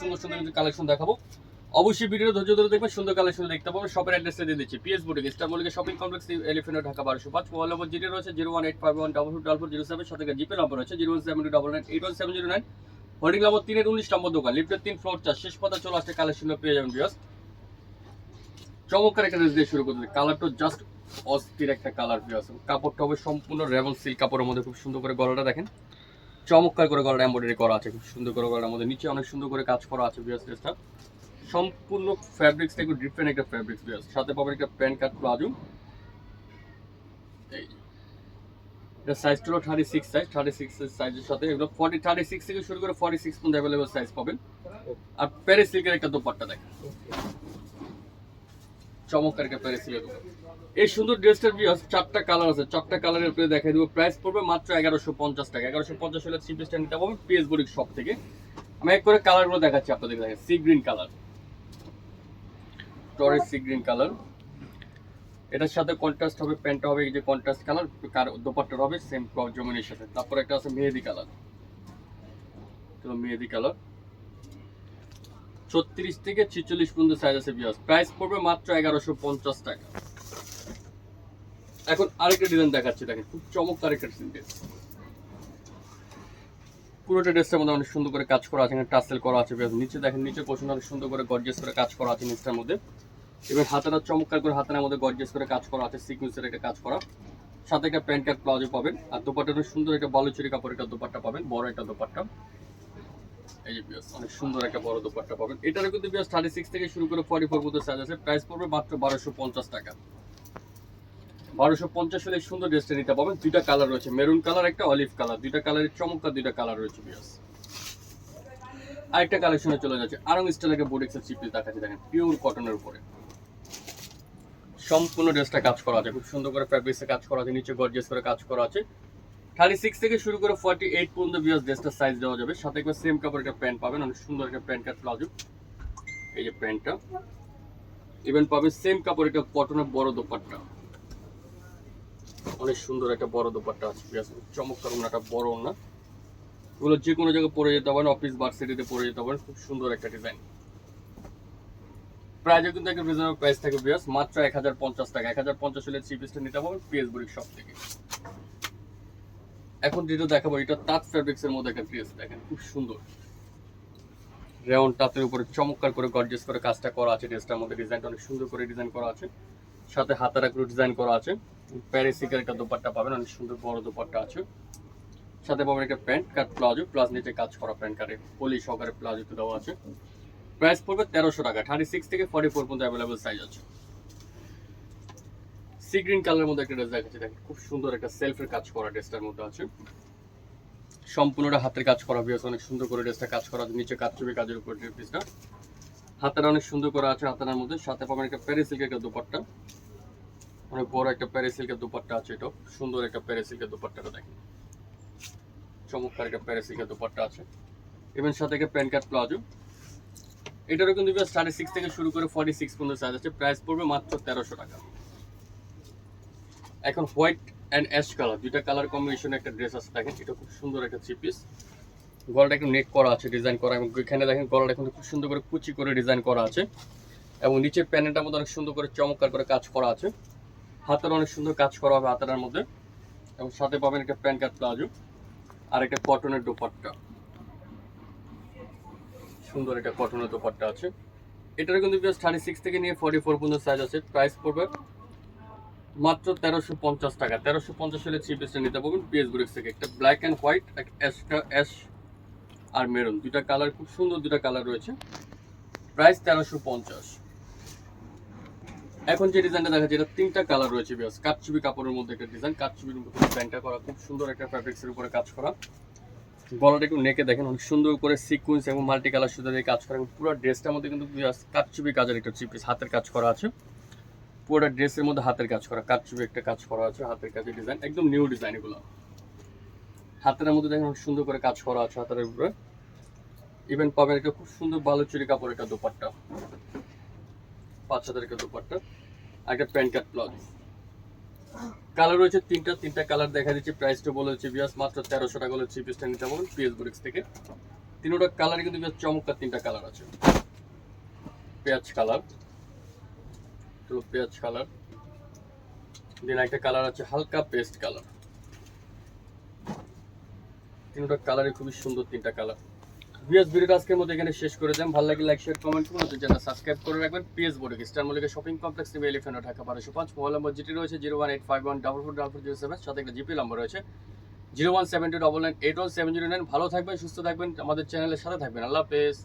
সুন্দর কালেকশন দেখাবো। অবশ্যই ভিডিও ধৈর্য ঢাকা বারোশো পাঁচ। নম্বর জিরো রয়েছে, zero one eight five one double two double zero seven. সাথে জিপে number zero one seven two double nine, eight seven zero nine. Holding number তিনের উনিশ নম্বর দোকান। লিফটের তিন ফ্লোর চার। শেষ পাতা চলে আসছে কালেকশন পেয়ে চমৎকার একটা ড্রেস দিয়ে শুরু করতে কালারটা জাস্ট অস্থির একটা কালার ভিউয়ার্স কাপড়টা হবে সম্পূর্ণ রেবল সিল্ক কাপড়ের মধ্যে খুব সুন্দর করে গলাটা দেখেন। চমৎকার করে গলাটা এমব্রয়ডারি করা আছে খুব সুন্দর করে গলার মধ্যে। নিচে অনেক সুন্দর করে কাজ করা আছে বিয়াস ড্রেসটা সম্পূর্ণ ফ্যাব্রিক্সটা একটু ডিফারেন্ট একটা ফ্যাব্রিক্স বিয়াস সাথে পাবেন একটা প্যান্ট কাট প্লাজো এই। এটা সাইজ হলো thirty six size thirty six সাইজের সাথে এগুলো ফর্টি থার্টি সিক্স থেকে শুরু করে ফর্টি সিক্স পর্যন্ত অ্যাভেলেবল সাইজ পাবেন। আর প্যারিস সিল্কের একটা দোপাট্টা দেখেন। চমৎকার একটা এই সুন্দর ড্রেসটার বিয়াস চারটা কালার আছে। চারটা কালারের উপরে দেখাই দেবো। প্রাইস পড়বে মাত্র এগারোশো পঞ্চাশ টাকা। এগারোশো পঞ্চাশ হলে চিপেস্টটা নিতে পারবেন পিএস বুড়ির শপ থেকে। আমি এক করে কালারগুলো দেখাচ্ছি আপনাদের দেখেন সি গ্রিন কালার টরের সি গ্রিন কালার এটার সাথে কন্ট্রাস্ট হবে প্যান্টটা হবে, এই যে কন্ট্রাস্ট কালার কার দোপাট্টার হবে সেম জমিনের সাথে। তারপর একটা আছে মেহেদি কালার তো মেহেদি কালার ছত্রিশ থেকে ছিচল্লিশ পর্যন্ত সাইজ আছে বিয়াস প্রাইস পড়বে মাত্র এগারোশো পঞ্চাশ টাকা। এখন আরেকটা ডিজাইন দেখাচ্ছি, দেখেন, খুব চমৎকার একটা পুরোটা ড্রেসটার মধ্যে অনেক সুন্দর করে কাজ করা আছে, এখানে টাসেল করা আছে বেশ নিচে দেখেন, নিচে পোষণ অনেক সুন্দর করে গর্জিয়াস করে কাজ করা আছে নিচটার মধ্যে। এবার হাতাটা চমৎকার করে হাতার মধ্যে গর্জিয়াস করে কাজ করা আছে সিকুয়েন্সের একটা কাজ করা। সাথে একটা প্যান্ট কাট প্লাজো পাবেন। আর দোপাট্টা সুন্দর একটা বালুচুরি কাপড় একটা দোপাট্টা পাবেন, বড় একটা দোপাট্টা। সুন্দর একটা বড় দোপাট্টা পাবেন। এটারও কিন্তু বিয়াস থার্টি সিক্স থেকে শুরু করে ফর্টি ফোর পর্যন্ত সাইজ আছে। প্রাইস পড়বে মাত্র বারোশো পঞ্চাশ টাকা। বারোশো পঞ্চাশ হলে সুন্দর ড্রেসটা নিতে পাবেন দুইটা কালার রয়েছে। মেরুন কালার একটা অলিভ কালার দুইটা কালারের চমৎকার দুইটা কালার রয়েছে বিয়াস আরেকটা কালেকশনে চলে যাচ্ছে। আরং স্টাইলের বোডিক্সের চিপিস দেখাচ্ছি। দেখেন পিওর কটনের উপরে। সম্পূর্ণ ড্রেসটা কাজ করা আছে। খুব সুন্দর করে ফ্যাব্রিক্সে কাজ করা আছে। নিচে গর্জিয়াস করে কাজ করা আছে। থার্টি সিক্স থেকে শুরু করে ফর্টি এইট পর্যন্ত বিয়াস ড্রেসটার সাইজ দেওয়া যাবে। সাথে একবার সেম কাপড় একটা প্যান্ট পাবেন। অনেক সুন্দর একটা প্যান্ট কাট প্লাজো এই যে প্যান্টটা ইভেন পাবে সেম কাপড় একটা কটনের বড় দোপাট্টা। অনেক সুন্দর একটা বড় দোপাট্টা আছে বিয়াস চমৎকার ওনাটা বড় ওনা এগুলো যে কোনো জায়গায় পরে যেতে পারেন অফিস ভার্সিটিতে পরে যেতে পারেন। খুব সুন্দর একটা ডিজাইন প্রাইজও কিন্তু একটা রিজনেবল প্রাইস থাকে বিয়াস মাত্র এক হাজার পঞ্চাশ টাকা। এক হাজার পঞ্চাশ হলে থ্রি পিসটা নিতে পারবেন পিএস বুড়ির শপ থেকে। এখন যেটা দেখাবো, এটা তাঁত ফ্যাব্রিক্স এর মধ্যে একটা ড্রেস দেখেন, খুব সুন্দর। রেওন তাঁতের উপরে চমৎকার করে গর্জিয়াস করে কাজটা করা আছে, ড্রেসটার মধ্যে ডিজাইনটা অনেক সুন্দর করে ডিজাইন করা আছে। সাথে হাতের একটু ডিজাইন করা আছে। প্যারিসিকের একটা দোপাট্টা পাবেন, অনেক সুন্দর বড় দোপাট্টা আছে। সাথে পাবেন একটা প্যান্ট কাট প্লাজো, প্লাস নিচে কাজ করা প্যান্ট কাটে, পলি সহকারে প্লাজোতে দেওয়া আছে। প্রাইস পড়বে তেরোশো টাকা থার্টি সিক্স থেকে ফর্টি ফোর পর্যন্ত অ্যাভেলেবল সাইজ আছে। সি গ্রিন কালারের মধ্যে একটা ড্রেস দেখাচ্ছি। দেখেন, খুব সুন্দর একটা সেলফের কাজ করা ড্রেসটার মধ্যে আছে। সম্পূর্ণটা হাতের কাজ করা অনেক সুন্দর করে ড্রেসটা কাজ করা, নিচে কাজ ছবি, কাজের উপর হাতের অনেক সুন্দর করা আছে হাতের মধ্যে। সাথে পাবেন একটা একটা অনেক বড় একটা প্যারিসিল্কের দুপাট্টা আছে এটা সুন্দর একটা প্যারিসিল্কের দুপাট্টাটা দেখেন। চমৎকার একটা প্যারিসিল্কের দুপাট্টা আছে। এবং সাথে একটা প্যান্ট কাট প্লাজো। এটারও কিন্তু থার্টি সিক্স থেকে শুরু করে ফর্টি সিক্স পর্যন্ত সাইজ আছে। প্রাইস পড়বে মাত্র তেরোশো টাকা। এখন হোয়াইট অ্যান্ড অ্যাশ কালার, দুইটা কালার কম্বিনেশন একটা ড্রেস আছে, দেখেন এটা খুব সুন্দর একটা থ্রি পিস গলাটা একটু নেক করা আছে ডিজাইন করা, এবং এখানে দেখেন গলাটা এখন খুব সুন্দর করে কুচি করে ডিজাইন করা আছে। এবং নিচের প্যানেলটার মধ্যে অনেক সুন্দর করে চমৎকার করে কাজ করা আছে। হাতের অনেক সুন্দর কাজ করা হবে হাতের মধ্যে। এবং সাথে পাবেন একটা প্যান্ট কাট প্লাজো, আর একটা কটনের দোপাট্টা। সুন্দর একটা কটনের দোপাট্টা আছে। এটার কিন্তু জাস্ট থার্টি সিক্স থেকে নিয়ে ফর্টি ফোর পর্যন্ত সাইজ আছে। প্রাইস পড়বে মাত্র তেরোশো পঞ্চাশ টাকা। তেরোশো পঞ্চাশ হলে থ্রি পিসটা নিতে পারবেন। পিএস ব্রিক্স থেকে একটা ব্ল্যাক অ্যান্ড হোয়াইট অ্যাশটা অ্যাশ আর মেরুন দুটা কালার খুব সুন্দর দুটা কালার রয়েছে। প্রাইস তেরোশো পঞ্চাশ। এখন যে ডিজাইনটা দেখা যায় এটা তিনটা কালার রয়েছে বিয়াস কাটচুবি কাপড়ের মধ্যে একটা ডিজাইন কাটচুবির মধ্যে ডিজাইনটা করা, খুব সুন্দর একটা ফ্যাব্রিক্সের উপরে কাজ করা। গলাটা একটু নেকে দেখেন, অনেক সুন্দর করে সিকুয়েন্স এবং মাল্টি কালার সুতো দিয়ে কাজ করা। এবং পুরো ড্রেসটার মধ্যে কিন্তু কাটচুবি কাজের একটা চিপিস হাতের কাজ করা আছে। পুরোটা ড্রেসের মধ্যে হাতের কাজ করা কাটচুবি একটা কাজ করা আছে, হাতের কাজের ডিজাইন একদম নিউ ডিজাইন এগুলো। হাতের মধ্যে দেখেন সুন্দর করে কাজ করা আছে হাতের উপরে। ইভেন পাবেন একটা খুব সুন্দর ভালো চুরি কাপড় একটা দোপাট্টা। বাচ্চাদের একটা দোপাট্টা আর একটা প্যান্ট কাট প্লাজো কালার রয়েছে তিনটা তিনটা কালার দেখা দিচ্ছে প্রাইসটা বলে হচ্ছে বিয়াস মাত্র তেরোশো টাকা হচ্ছে পিসটা নিতে পারবেন পিএস বুরিক্স থেকে। তিনটা কালার কিন্তু বেশ চমৎকার তিনটা কালার আছে। পেঁয়াজ কালার তো পেঁয়াজ কালার। একটা কালার আছে, হালকা পেস্ট কালার। তিনটা খুবই সুন্দর তিনটা কালার। বিএস ভিডিওটা আজকের এখানে শেষ করে দেন। ভালো লাগে লাইক শেয়ার কমেন্ট করুন। সাবস্ক্রাইব করে রাখবেন। পিএস বোর্ডে স্টার মলিকা শপিং কমপ্লেক্স নেবে এলিফেন্ট ঢাকা বারোশো পাঁচ। মোবাইল নম্বর যেটি রয়েছে zero one eight five one double four double four zero seven সাথে একটা জিপি নম্বর রয়েছে zero one seven two double nine eight one seven zero nine ভালো থাকবেন, সুস্থ থাকবেন। আমাদের চ্যানেলের সাথে থাকবেন। আল্লাহ হাফেজ।